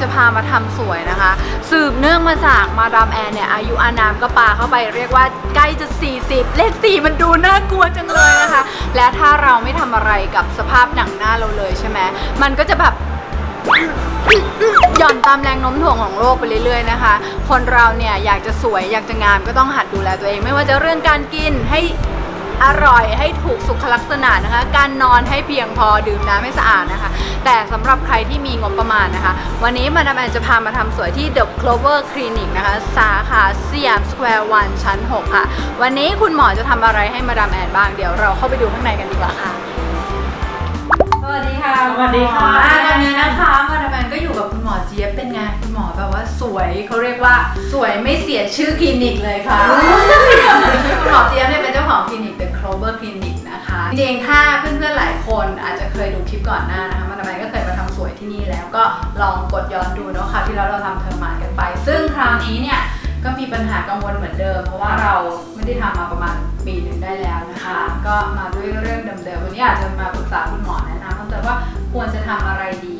จะพามาทำสวยนะคะ สืบเนื่องมาจากมาดามแอนเนี่ยอายุอานามก็ปาเข้าไปเรียกว่าใกล้จะ 40 เลข4มันดูน่ากลัวจังเลยนะคะ และถ้าเราไม่ทำอะไรกับสภาพหนังหน้าเราเลยใช่ไหมมันก็จะแบบหย่อนตามแรงโน้มถ่วงของโลกไปเรื่อยๆนะคะ คนเราเนี่ยอยากจะสวยอยากจะงามก็ต้องหัดดูแลตัวเอง ไม่ว่าจะเรื่องการกินให้ อร่อยให้ถูกสุขลักษณะนะคะ การนอนให้เพียงพอดื่มน้ำให้สะอาดนะคะ แต่สำหรับใครที่มีงบประมาณนะคะ วันนี้มาดามแอนจะพามาทำสวยที่ The Clover Clinic นะคะ สาขาสยามสแควร์วันชั้น 6 ค่ะ วันนี้คุณหมอจะทำอะไรให้มาดามแอนบ้างเดี๋ยวเราเข้าไปดูข้างในกันดีกว่าค่ะ สวัสดีค่ะสวัสดีค่ะอ่าตอนนี้นะคะมาดามแอนก็อยู่กับคุณหม อเจี๊ยบเป็นไงคุณหมอแบบว่าสวยเขาเรียกว่าสวยไม่เสียชื่อคลินิกเลยค่ะ คุณหมอเจี๊ยบเนี่ยเป็นเจ้าของคลินิกเป็น Clover Clinic นะคะ จริงๆถ้าเพื่อนๆหลายคนอาจจะเคยดูคลิปก่อนหน้านะคะมาดามแอนก็เคยมาทำสวยที่นี่แล้วก็ลองกดย้อนดูเนาะค่ะที่เราเราทำเทอร์มานกันไป ซึ่งคราวนี้เนี่ยก็มีปัญหากังวลเหมือนเดิม เพราะว่าเราไม่ได้ทำมาประมาณปีหนึ่งได้แล้วนะคะ ก็มาด้วยเรื่องเดิมๆวันนี้อาจจะมาปรึกษาคุณหมอแนะนำเพิ่มเติมว่าควรจะทำอะไรดีค่ะใช่ค่ะก็ต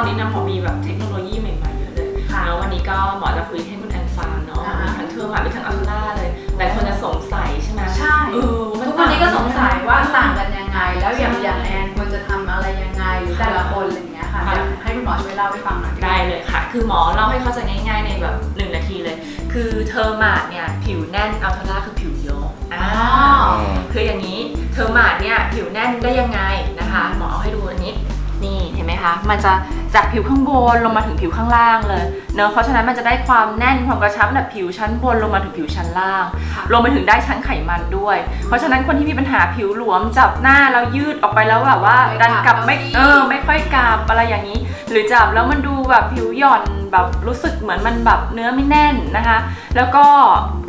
อนนี้นะหมอมีแบบเทคโนโลยีใหม่ๆเยอะเลยค่ะแล้ววันนี้ก็หมอจะคุยให้คุณแอนฟังเนาะอ่ามีมีทั้งเทอร์มามีทั้งอัลล่าเลยหลายคนจะสงสัยใช่ไหมใช่เออมัทุกคนนี้ก็สงสัยว่าต่าต่างงกันยังไง แล้วอย่างอย่างแอนควรจะทำอะไรยังไงหรือแต่ละคนอะไรอย่างเงี้ยค่ะค่ะอยากให้คุณหมอช่วยเล่าให้ฟังหน่อยได้เลยค่ะ คือหมอเล่าให้เข้าใจง่ายๆในแบบหนึ่งนาทีเลย คือเทอร์มาดเนี่ยผิวแน่นอัลทาร่าคือผิวยกอ่าคืออย่างนี้เทอร์มาดเนี่ยผิวแน่นได้ยังไงนะคะหมอเอาให้ดูอันนี้นี่เห็นไหม คะ มันจะจากผิวข้างบนลงมาถึงผิวข้างล่างเลยเนอะเพราะฉะนั้นมันจะได้ความแน่นความกระชับแบบผิวชั้นบนลงมาถึงผิวชั้นล่างค่ะรวมไปถึงได้ชั้นไขมันด้วย เพราะฉะนั้นคนที่มีปัญหาผิวหลวมจับหน้าแล้วยืดออกไปแล้วแบบว่าไม่ดันกลับกลับไม่เก้าอี้เออไม่ค่อยกลับอะไรอย่างนี้ หรือจับแล้วมันดูแบบผิวหย่อนแบบรู้สึกเหมือนมันแบบเนื้อไม่แน่นนะคะ แล้วก็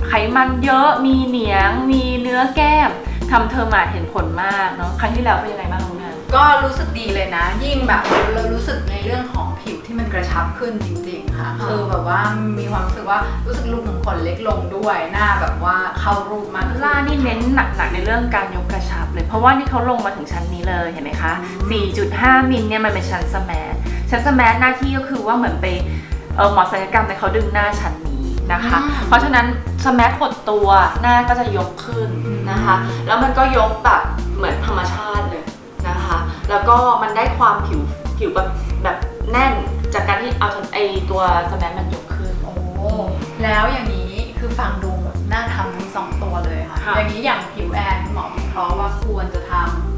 ไขมันเยอะมีเหนียง มีเนื้อแก้มทำเทอร์มาดเห็นผลมากเนาะครั้งที่แล้วเป็นยังไงบ้างน้องแนน ก็รู้สึกดีเลยนะ ยิ่งแบบเรารู้สึกในเรื่องของผิวที่มันกระชับขึ้นจริงๆค่ะค่ะ คือแบบว่ามีความรู้สึกว่ารู้สึกรูขุมขนเล็กลงด้วยหน้าแบบว่าเข้ารูปมากขึ้น ล่านี่เน้นหนักๆในเรื่องการยกกระชับเลย เพราะว่านี่เขาลงมาถึงชั้นนี้เลยเห็นไหมคะอืม4.5 มิลเนี่ยมันเป็นชั้นสแมทชั้นสแมทหน้าที่ก็คือว่าเหมือนไปเออหมอศัลยกรรมในยเขาดึงหน้าชั้นนี้นะคะ เพราะฉะนั้นสแมทหดตัวหน้าก็จะยกขึ้นนะคะ แล้วมันก็ยกแบบ แล้วก็มันได้ความผิวผิวแบบแบบแน่นจากการที่เอาไอตัวสแมทมันยกขึ้น โอ้แล้วอย่างนี้คือฟังดูแบบน่าทำทั้งสองตัวเลยค่ะ ค่ะ อย่างนี้อย่างผิวแอนคุณหมอวิเคราะห์ว่าควรจะทำ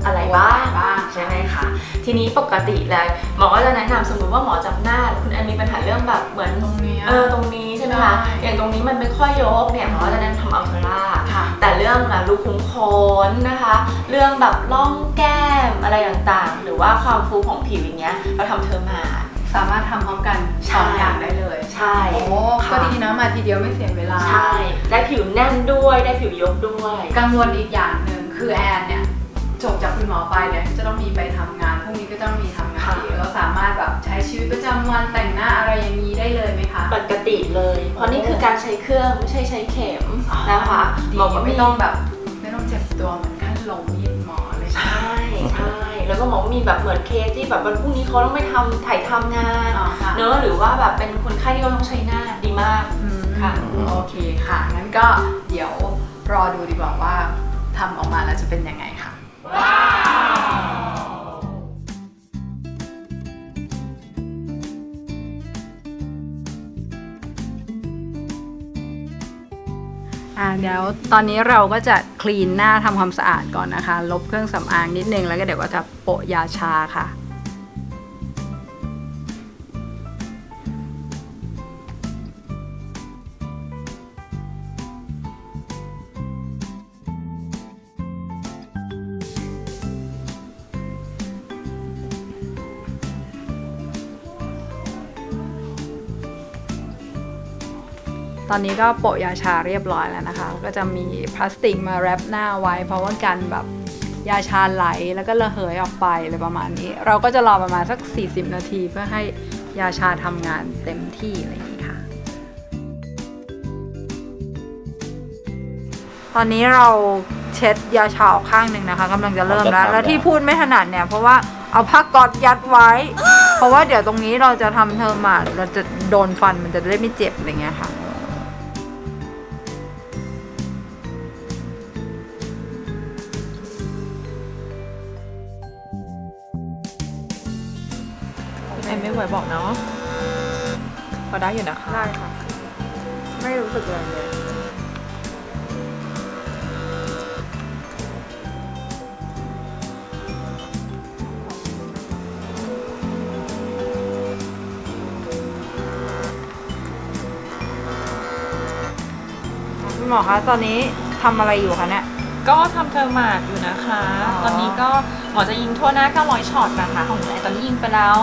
อะไรบ้างบ้างใช่ไหมคะทีนี้ปกติเลยหมอก็จะแนะนำสมมติว่าหมอจับหน้าคุณแอนมีปัญหาเรื่องแบบเหมือนตรงเนี้ยเออตรงนี้ใช่ไหมคะใช่อย่างตรงนี้มันไม่ค่อยยกเนี่ยหมอก็จะแนะนำทำอัลเทอร่าค่ะแต่เรื่องอะรูขุมขนนะคะ เรื่องแบบร่องแก้มอะไรต่างๆ หรือว่าความฟูของผิวอย่างเงี้ยเราทำเทอร์มาดสามารถทำพร้อมกันใช่สองอย่างได้เลย ใช่โอ้ค่ะก็ดีนะมาทีเดียวไม่เสียเวลา ใช่ ได้ผิวแน่นด้วย ได้ผิวยกด้วย กังวลอีกอย่างหนึ่งคือแอนเนี่ย จบจากคุณหมอไปเนี่ยจะต้องมีไปทำงานพรุ่งนี้ก็ต้องมีทำงานค่ะอีกเราสามารถแบบใช้ชีวิตประจำวันแต่งหน้าอะไรอย่างนี้ได้เลยไหมคะปกติเลย เพราะนี่คือการใช้เครื่องไม่ใช่ใช้เข็มนะคะดีหมอก็ไม่ต้องแบบไม่ต้องเจ็บตัวเหมือนขั้นลงมีดหมอเลยใช่ใช่แล้วก็หมอก็มีแบบเหมือนเคสที่แบบวันพรุ่งนี้เขาต้องไปทำถ่ายทำงานอ๋อค่ะเนอะหรือว่าแบบเป็นคนไข้ที่เขาต้องใช้หน้าดีมากอืมค่ะโอเคค่ะงั้นก็เดี๋ยวรอดูดีกว่าว่าทำออกมาแล้วจะเป็นยังไง เดี๋ยวตอนนี้เราก็จะคลีนหน้าทำความสะอาดก่อนนะคะ ลบเครื่องสำอางนิดนึงแล้วก็เดี๋ยวก็จะโปะยาชาค่ะ ตอนนี้ก็โปะยาชาเรียบร้อยแล้วนะคะ ก็จะมีพลาสติกมาแรปหน้าไว้ เพราะว่ากันแบบยาชาไหลแล้วก็ระเหยออกไปอะไรประมาณนี้ เราก็จะรอประมาณสัก 40 นาทีเพื่อให้ยาชาทำงานเต็มที่อะไรอย่างนี้ค่ะ ตอนนี้เราเช็ดยาชาออกข้างหนึ่งนะคะกำลังจะเริ่มแล้วจะทำแล้วที่แล้วพูดไม่ถนัดเนี่ยเพราะว่าเอาผ้าก๊อตยัดไว้พราะว่าเดี๋ยวตรงนี้เราจะทำเทอร์มาเราจะโดนฟันมันจะได้ไม่เจ็บอะไรเงี้ยค่ะ แอนไม่ไหวบอกเนาะพอได้อยู่นะคะได้ค่ะ ไม่รู้สึกอะไรเลยคุณหมอคะตอนนี้ทำอะไรอยู่คะเนี่ย ก็ทำเทอร์มาดอยู่นะคะ อ๋อ ตอนนี้ก็ หมอจะยิงทั่วหน้า 900 ช็อตนะคะ ของแอนตอนนี้ยิงไปแล้ว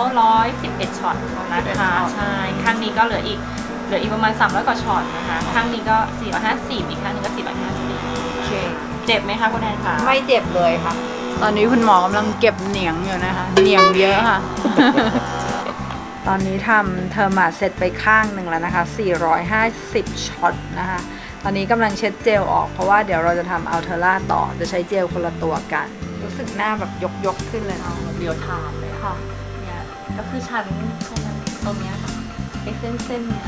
111 ช็อตนะคะ ใช่ ข้างนี้ก็เหลืออีก เหลืออีกประมาณ 300 กว่าช็อตนะคะ ข้างนี้ก็ 450 อีกข้างหนึงก็450โอเค เจ็บไหมคะคุณแอนคะ ไม่เจ็บเลยค่ะ ตอนนี้คุณหมอกำลังเก็บเหนียงอยู่นะคะ เหนียงเยอะค่ะ ตอนนี้ทำเทอร์มาเสร็จไปข้างหนึ่งแล้วนะคะ 450 ช็อตนะคะ ตอนนี้กำลังเช็ดเจลออกเพราะว่าเดี๋ยวเราจะทำอัลเทอร่าต่อจะใช้เจลคนละตัวกัน รู้สึกหน้าแบบยกยกๆขึ้นเลยเนาะเรียวไทม์เลยค่ะ เนี่ยก็คือชั้นตรงนั้นตรงเนี้ยค่ะไอ้เส้นเส้นๆเนี่ย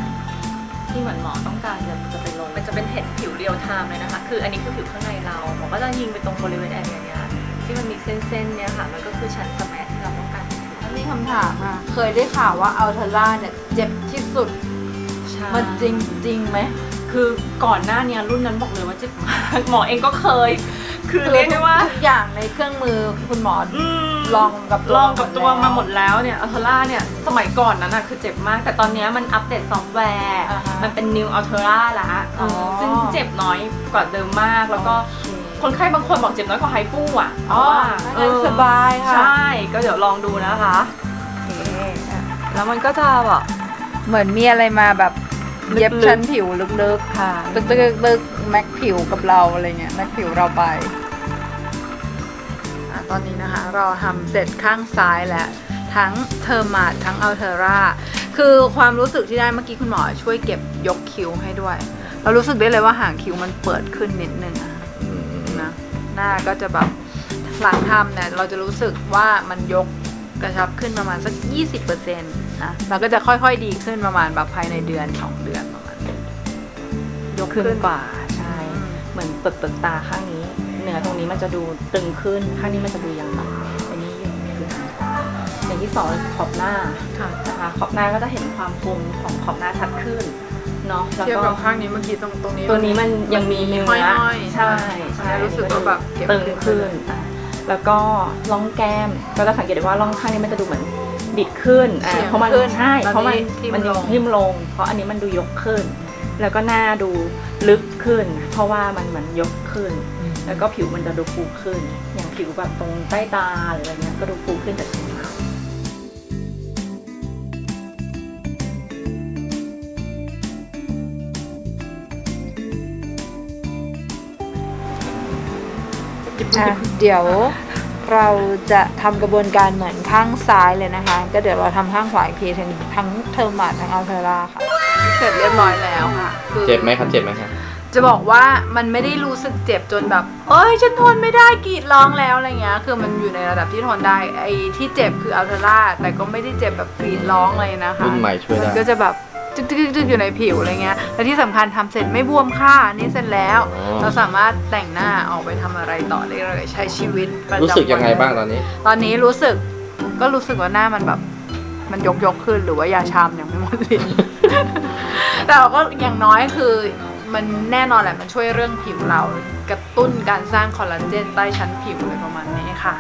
ที่เหมือนหมอต้องการจะจะไปลงมันจะเป็นเห็นผิวเรียวไทม์เลยนะคะ คืออันนี้คือผิวข้างในเราหมอก็จะยิงไปตรงบริเวณแอเรียเนี้ยที่มันมีเส้นเส้นๆเนี่ยค่ะ มันก็คือชั้นสแมทที่เราต้องการจะถึงแล้วมีคำถามค่ะเคยได้ข่าวว่าอัลเทอร่าเนี่ยเจ็บที่สุด ใช่มันจริงจริงไหม คือก่อนหน้าเนี้รุ่นนั้นบอกเลยว่าเจ็บมากหมอเองก็เคยคือคือเรียกได้ว่า ทุกอย่างในเครื่องมือคุณหมออืมลองกับตัวลองกับตัวหมดแล้วมาหมดแล้วเนี่ยอัลเทล่าเนี่ยสมัยก่อนนั้นนะคือเจ็บมาก แต่ตอนเนี้ยมันอัปเดตซอฟต์แวร์ อ่าฮะมันเป็น New a l t e r a ละอ๋อ ซึ่งเจ็บน้อยกว่าเดิมมาก แล้วก็คนไข้บางคนบอกเจ็บน้อยกว่าไฮฟูอะอ๋อเพงั้ราะนว่าสบายค่ะ ใช่ ก็เดี๋ยวลองดูนะคะ โอเคแล้วมันก็จะแบบเหมือนมีอะไรมาแบบ เย็บลึกๆชั้นผิวลึกๆค่ะตึกตึกตึกตึกแม็กผิวกับเราอะไรเงี้ยแม็กผิวเราไปอะตอนนี้นะคะ เราทำเสร็จข้างซ้ายแล้ว ทั้งเทอร์มาดทั้งอัลเทอร่าคือความรู้สึกที่ได้เมื่อกี้คุณหมอช่วยเก็บยกคิ้วให้ด้วย เรารู้สึกได้เลยว่าหางคิ้วมันเปิดขึ้นนิดนึงอะนะหน้าก็จะแบบหลังทำเนี่ยเราจะรู้สึกว่ามันยกกระชับขึ้นประมาณสัก 20% นะแล้วก็จะค่อยๆดีขึ้นประมาณแบบภายในเดือนสองเดือนประมาณนี้ยกขึ้ขึ้นนกว่าใช่ เหมือนเปิดเปิดตาข้างนี้ เนื้อตรงนี้มันจะดูตึงขึ้น ข้างนี้มันจะดูยังแบบอันนี้อยู่คืออย่างที่สองขอบหน้าค่ะนะคะขอบหน้าก็จะเห็นความคมของขอบหน้าชัดขึ้นเนาะแล้วเทียบก็กับข้างนี้เมื่อกี้ตรงตรงนี้ ตัวนี้มันยังมีเนื้อห้อยๆใช่ใช่อันนี้รู้สึกว่าแบบเก็บตึงขึ้นอะ แล้วก็ร่องแก้มก็จะสังเกตได้ว่าร่องข้างนี้มันจะดูเหมือนบิดขึ้นอะเฉียงเพราะมันขึ้นใช่ตอนเพราะมันนี้ทิ่มมันลงทิ่มลง เพราะอันนี้มันดูยกขึ้น แล้วก็หน้าดูลึกขึ้น เพราะว่ามันเหมือนยกขึ้น แล้วก็ผิวมันจะดูฟูขึ้น อย่างผิวแบบตรงใต้ตาหรืออะไรเงี้ยก็ดูฟูขึ้นจาก อะเดี๋ยวเราจะทำกระบวนการเหมือนข้างซ้ายเลยนะคะ ก็เดี๋ยวเราทำข้างขวาอีกทีทั้งทั้งเทอร์มาทั้งอัลเทอร่าค่ะ เสร็จเรียบร้อยแล้วค่ะคือเจ็บไหมครับเจ็บไหมครับจะบอกว่ามันไม่ได้รู้สึกเจ็บจนแบบ เอ้ยฉันทนไม่ได้กรีดร้องแล้วอะไรเงี้ย คือมันอยู่ในระดับที่ทนได้ ไอ้ที่เจ็บคืออัลเทอร่าแต่ก็ไม่ได้เจ็บแบบกรีดร้องเลยนะคะรุ่นใหม่ช่วยได้มันก็จะแบบ จึ๊กจึ๊กจึ๊กอยู่ในผิวอะไรเงี้ยและที่สำคัญทำเสร็จไม่บวมค่ะนี่เสร็จแล้ว อ๋อ เราสามารถแต่งหน้าออกไปทำอะไรต่อได้เลยใช้ชีวิตประจำวัน รู้สึกยังไงบ้างตอนนี้ ตอนนี้รู้สึกก็รู้สึกว่าหน้ามันแบบ มันยกยกๆขึ้นหรือว่ายาชามยังไม่หมดลิ้นแต่เราก็อย่างน้อยคือมันแน่นอนแหละมันช่วยเรื่องผิวเรา กระตุ้นการสร้างคอลลาเจนใต้ชั้นผิวอะไรประมาณนี้ค่ะ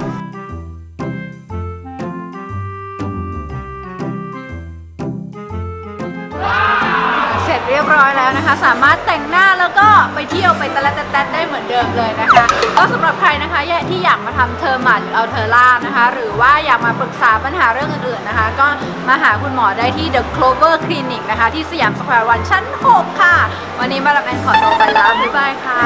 เรียบร้อยแล้วนะคะ สามารถแต่งหน้าแล้วก็ไปเที่ยวไปตะละแตะได้เหมือนเดิมเลยนะคะก็สำหรับใครนะคะที่อยากมาทำเทอร์มาหรือเอาเทอร่านะคะ หรือว่าอยากมาปรึกษาปัญหาเรื่องอื่นๆนะคะ ก็มาหาคุณหมอได้ที่ The Clover Clinic นะคะ ที่สยามสแควร์วันชั้น 6 ค่ะ วันนี้มารับแอนขอตัวไปแล้วบ๊ายบายค่ะ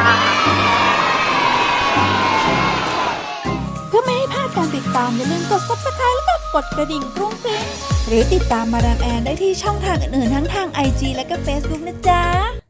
เพื่อไม่ให้พลาดการติดตามอย่าลืมกด subscribe แล้วก็กดกระดิ่งกรุ้งกริ้ง หรือติดตามมาดามแอนได้ที่ช่องทางอื่นๆ ทั้งทาง IG และก็ Facebook นะจ๊ะ